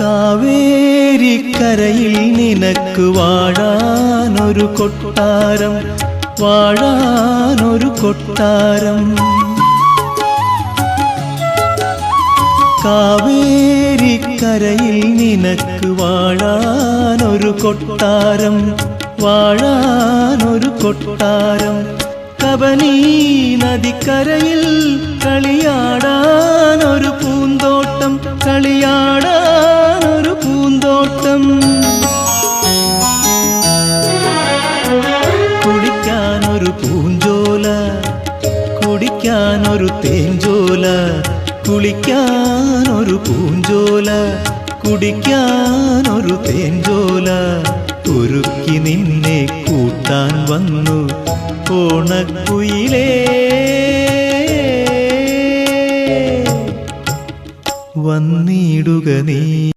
കാവേരിക്കരയിൽ നിനക്ക് വാഴാനൊരു കൊട്ടാരം വാഴാനൊരു കൊട്ടാരം. കാവേരിക്കരയിൽ നിനക്ക് വാഴാനൊരു കൊട്ടാരം വാഴാനൊരു കൊട്ടാരം. കബനീ നദിക്കരയിൽ കളിയാടാനൊരു പൂന്തോട്ടം കളിയാടാനൊരു കുടിക്കാനൊരു പൂഞ്ചോല കുടിക്കാൻ ഒരു തേഞ്ചോല കുളിക്കാൻ ഒരു പൂഞ്ചോല കുടിക്കാൻ ഒരു തേഞ്ചോല ഒരുക്കി നിന്നെ കൂട്ടാൻ വന്നു ഓണക്കുയിലേ. വന്നിടുക നീ.